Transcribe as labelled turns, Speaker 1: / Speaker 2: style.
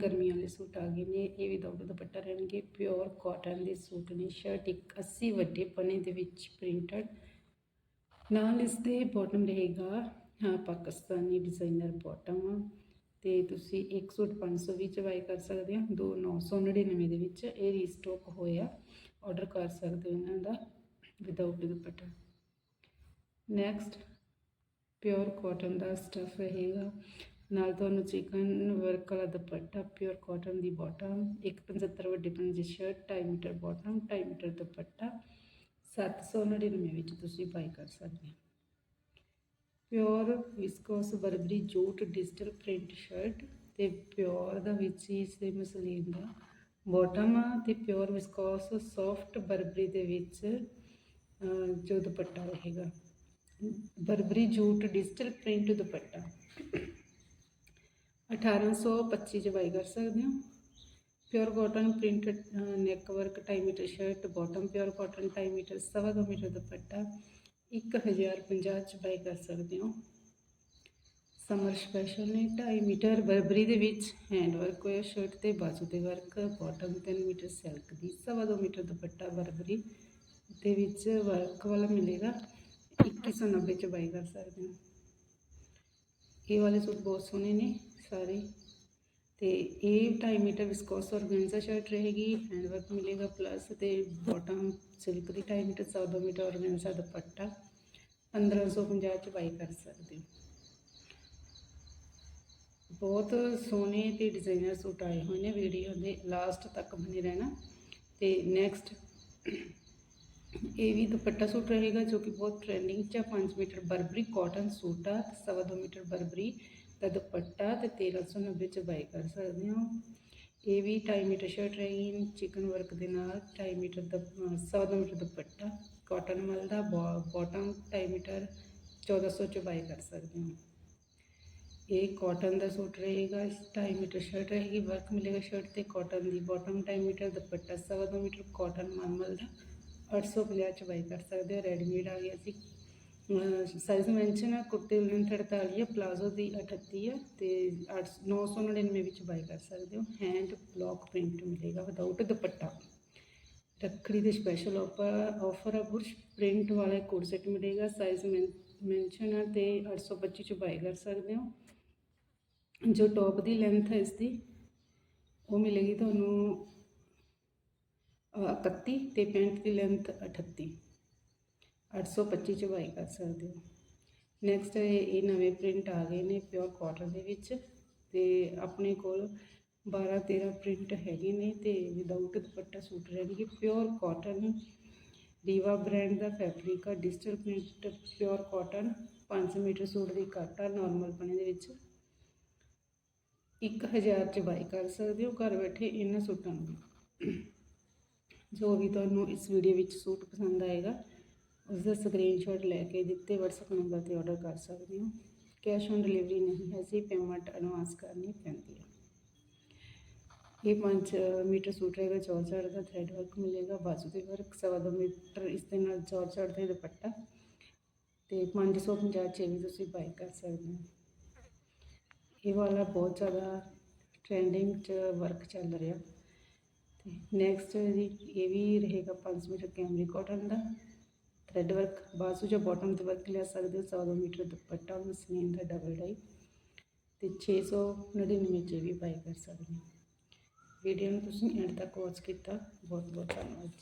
Speaker 1: ਗਰਮੀ ਵਾਲੇ ਸੂਟ ਆ ਗਏ ਨੇ, ਇਹ ਵੀ ਦੋਗੇ ਦੁਪੱਟਾ ਰਹਿਣਗੇ ਪਿਓਰ ਕਾਟਨ ਦੇ ਸੂਟ ਨੇ ਸ਼ਰਟ ਇੱਕ 80 ਵੱਡੇ ਪਨੇ ਦੇ ਵਿੱਚ ਪ੍ਰਿੰਟਡ ਨਾਲ ਇਸ ਦੇ ਬਾਟਮ ਰਹੇਗਾ, ਹਾਂ, ਪਾਕਿਸਤਾਨੀ ਡਿਜ਼ਾਈਨਰ ਬਾਟਮ ਤੇ ਤੁਸੀਂ ਇੱਕ ਸੂਟ 500 ਵਿੱਚ ਬਾਈ ਕਰ ਸਕਦੇ ਹੋ, ਦੋ 999 ਦੇ ਵਿੱਚ ਇਹ ਰੀਸਟਾਕ ਹੋਇਆ। ਆਰਡਰ ਕਰ ਸਕਦੇ ਹੋ ਇਹਨਾਂ ਦਾ without dupatta. Next pure cotton ਦਾ ਸਟਫ ਰਹੇਗਾ। ਨਾਲ ਤੁਹਾਨੂੰ ਚਿਕਨ ਵਰਕ ਵਾਲਾ ਦੁਪੱਟਾ ਪਿਓਰ ਕਾਟਨ ਦੀ ਬਾਟਮ 175 ਵੱਡੇ ਪਨ shirt 2.5 metre bottom 2.5 metre dupatta 799 ਵਿੱਚ ਤੁਸੀਂ ਬਾਈ ਕਰ ਸਕਦੇ ਹੋ। Pure viscose Burberry jute digital print shirt ਤੇ ਪਿਓਰ ਦਾ ਵਿੱਚ ਹੀ ਦੇ ਮਸਲੀਨ ਦਾ ਬਾਟਮ ਆ ਤੇ ਪਿਓਰ ਵਿਸਕੋਸ ਸੌਫਟ ਬਰਬਰੀ ਦੇ ਵਿੱਚ ਜੋ ਦੁਪੱਟਾ ਰਹੇਗਾ। Burberry jute digital print dupatta. 1825 ਚ ਬਾਈ ਕਰ ਸਕਦੇ ਹੋ। Pure cotton printed neck work 2.5 metre shirt bottom pure cotton 2.5 metre, ਸਵਾ ਦੋ ਮੀਟਰ ਦੁਪੱਟਾ 1050 ਚ ਬਾਈ ਕਰ ਸਕਦੇ ਹੋ। ਸਮਰ ਸਪੈਸ਼ਲ ਨੇ 2.5 ਮੀਟਰ ਬਰਬਰੀ ਦੇ ਵਿੱਚ ਹੈਂਡ ਵਰਕ ਹੋਇਆ ਸ਼ਰਟ ਤੇ, ਬਾਜੂ ਤੇ ਵਰਕ ਬਾਟਮ 3 ਮੀਟਰ ਸਿਲਕ ਦੀ, ਸਵਾ ਦੋ ਮੀਟਰ ਦੁਪੱਟਾ ਬਰਬਰੀ ਦੇ ਵਿੱਚ ਵਰਕ ਵਾਲਾ ਮਿਲੇਗਾ। 2190 ਚ ਬਾਈ ਕਰ ਸਕਦੇ ਹੋ। ਇਹ ਵਾਲੇ ਸੂਟ ਬਹੁਤ ਸੋਹਣੇ ਨੇ ਸਾਰੇ। ਤੇ ਇਹ 2.5 ਮੀਟਰ ਵਿਸਕੋਸ ਔਰਗੈਂਜ਼ਾ ਸ਼ਰਟ ਰਹੇਗੀ ਹੈਂਡ ਵਰਕ ਮਿਲੇਗਾ ਪਲੱਸ ਤੇ ਬਾਟਮ ਸਿਲਕ ਦੀ 2.5 ਮੀਟਰ, ਸਵਾ ਦੋ ਮੀਟਰ ਔਰਗੈਂਜ਼ਾ ਦੁਪੱਟਾ 1550 ਚ ਬਾਈ ਕਰ ਸਕਦੇ ਹੋ। ਬਹੁਤ ਸੋਹਣੇ ਤੇ ਡਿਜ਼ਾਈਨਰ ਸੂਟ ਆਏ ਹੋਏ ਨੇ ਵੀਡੀਓ ਦੇ ਲਾਸਟ ਤੱਕ ਬਣੇ ਰਹਿਣਾ। ਤੇ ਨੈਕਸਟ ਇਹ ਵੀ ਦੁਪੱਟਾ ਸੂਟ ਰਹੇਗਾ ਜੋ ਕਿ ਬਹੁਤ ਟ੍ਰੈਂਡਿੰਗ 'ਚ ਆ 5 ਮੀਟਰ ਬਰਬਰੀ ਕਾਟਨ ਸੂਟ ਆ, ਤੇ ਸਵਾ ਦੋ ਮੀਟਰ ਬਰਬਰੀ ਦਾ ਦੁਪੱਟਾ ਤੇ 1390 ਚ ਬਾਈ ਕਰ ਸਕਦੇ ਹੋ। ਇਹ ਵੀ 2.5 ਮੀਟਰ ਸ਼ਰਟ ਰਹੇਗੀ ਚਿਕਨ ਵਰਕ ਦੇ ਨਾਲ 2.5 ਮੀਟਰ ਦਾ, ਅਹ ਸਵਾ ਦੋ ਮੀਟਰ ਦੁਪੱਟਾ ਕਾਟਨ ਮਲ ਦਾ ਬਾਟਮ 2.5 ਮੀਟਰ 1400 ਚ ਬਾਈ ਕਰ ਸਕਦੇ ਹੋ। ਇਹ ਕਾਟਨ ਦਾ ਸੂਟ ਰਹੇਗਾ 2.5 ਮੀਟਰ ਸ਼ਰਟ ਰਹੇਗੀ ਵਰਕ ਮਿਲੇਗਾ ਸ਼ਰਟ ਤੇ ਕਾਟਨ ਦੀ ਬਾਟਮ 2.5 ਮੀਟਰ, ਦੁਪੱਟਾ ਸਵਾ ਦੋ ਮੀਟਰ ਕਾਟਨ ਮਲਮਲ ਦਾ 850 ਚ ਬਾਈ ਕਰ ਸਕਦੇ ਹੋ ਰੈਡੀਮੇਡ ਆ ਗਿਆ ਸੀ ਸਾਈਜ਼ ਮੈਂਸ਼ਨ ਹੈ ਕੁੜਤੇ ਦੀ ਲੈਂਥ 48 ਹੈ ਪਲਾਜ਼ੋ ਦੀ 38 ਹੈ ਤੇ 8 999 ਵਿੱਚ ਬਾਈ ਕਰ ਸਕਦੇ ਹੋ। ਹੈਂਡ ਬਲੌਕ ਪ੍ਰਿੰਟ ਮਿਲੇਗਾ ਵਿਦਆਊਟ ਦੁਪੱਟਾ। ਰੱਖੜੀ ਦੇ ਸਪੈਸ਼ਲ ਆਫਰ ਆਫਰ ਹੈ ਬੁਰਸ਼ ਪ੍ਰਿੰਟ ਵਾਲਾ ਕੋਡ ਸੈਟ ਮਿਲੇਗਾ ਸਾਈਜ਼ ਮੈਂਸ਼ਨ ਹੈ ਤੇ 825 ਚ ਬਾਈ ਕਰ ਸਕਦੇ ਹੋ। ਜੋ ਟੌਪ ਦੀ ਲੈਂਥ ਹੈ ਇਸ ਦੀ, ਉਹ ਮਿਲੇਗੀ ਤੁਹਾਨੂੰ 31 ਤੇ ਪੈਂਟ ਦੀ ਲੈਂਥ 38 825 ਚ ਬਾਈ ਕਰ ਸਕਦੇ ਹੋ। ਨੈਕਸਟ ਇਹ ਨਵੇਂ ਪ੍ਰਿੰਟ ਆ ਗਏ ਨੇ ਪਿਓਰ ਕਾਟਨ ਦੇ ਵਿੱਚ ਤੇ ਆਪਣੇ ਕੋਲ 12 13 ਪ੍ਰਿੰਟ ਹੈਗੇ ਨੇ ਤੇ ਵਿਦਆਊਟ ਦੁਪੱਟਾ ਸੂਟ ਰਹਿਣਗੇ। ਪਿਓਰ ਕਾਟਨ ਰੀਵਾ ਬ੍ਰਾਂਡ ਦਾ ਫੈਬਰਿਕ ਆ digital print pure cotton 5 metre suit ਦੀ ਕੱਟ ਆ ਨਾਰਮਲ ਪਣੇ ਦੇ ਵਿੱਚ। 1000 ਚ ਬਾਈ ਕਰ ਸਕਦੇ ਹੋ, ਘਰ ਬੈਠੇ ਇਹਨਾਂ ਸੂਟਾਂ ਨੂੰ ਜੋ ਵੀ ਤੁਹਾਨੂੰ ਇਸ ਵੀਡੀਓ ਵਿੱਚ ਸੂਟ ਪਸੰਦ ਆਏਗਾ ਉਸ ਦਾ ਸਕਰੀਨਸ਼ਾਟ ਲੈ ਕੇ ਦਿੱਤੇ WhatsApp ਨੰਬਰ ਤੇ ਆਰਡਰ ਕਰ ਸਕਦੇ ਹੋ। ਕੈਸ਼ ਔਨ ਡਿਲੀਵਰੀ ਨਹੀਂ ਹੈ ਸੀ ਪੇਮੈਂਟ ਐਡਵਾਂਸ ਕਰਨੀ ਪੈਂਦੀ ਹੈ। ਇਹ 5 ਮੀਟਰ ਸੂਟ ਰਹੇਗਾ ਚੌਰਚੜ ਦਾ ਥ੍ਰੈਡ ਵਰਕ ਮਿਲੇਗਾ, ਬਾਜੂ ਦੇ ਵਰਕ ਸਵਾ ਦੋ ਮੀਟਰ ਇਸ ਦੇ ਨਾਲ ਚੌਰਚੜ ਦੇ ਦੁਪੱਟਾ ਤੇ 550 ਚ ਵੀ ਤੁਸੀਂ ਬਾਈ ਕਰ ਸਕਦੇ ਹੋ। ਇਹ ਵਾਲਾ ਬਹੁਤ ਜ਼ਿਆਦਾ ਟ੍ਰੈਂਡਿੰਗ 'ਚ ਵਰਕ ਚੱਲ ਰਿਹਾ। ਤੇ ਨੈਕਸਟ ਜੀ ਇਹ ਵੀ ਰਹੇਗਾ 5 ਮੀਟਰ ਕੈਮਰੀ ਕਾਟਨ ਦਾ ਥਰੈਡ ਵਰਕ ਬਾਜ਼ੂ ਜਾਂ ਬਾਟਮ ਤੇ ਵਰਕ ਲੈ ਸਕਦੇ ਹੋ ਸਵਾ ਮੀਟਰ ਦੁਪੱਟਾ ਮਸਲੀਨ ਦਾ ਡਬਲ ਡਾਈ ਤੇ 699 ਚ ਵੀ ਬਾਈ ਕਰ ਸਕਦੇ ਹੋ। ਵੀਡੀਓ ਨੂੰ ਤੁਸੀਂ ਐਂਡ ਤੱਕ ਵਾਚ ਕੀਤਾ। ਬਹੁਤ ਬਹੁਤ ਧੰਨਵਾਦ ਜੀ।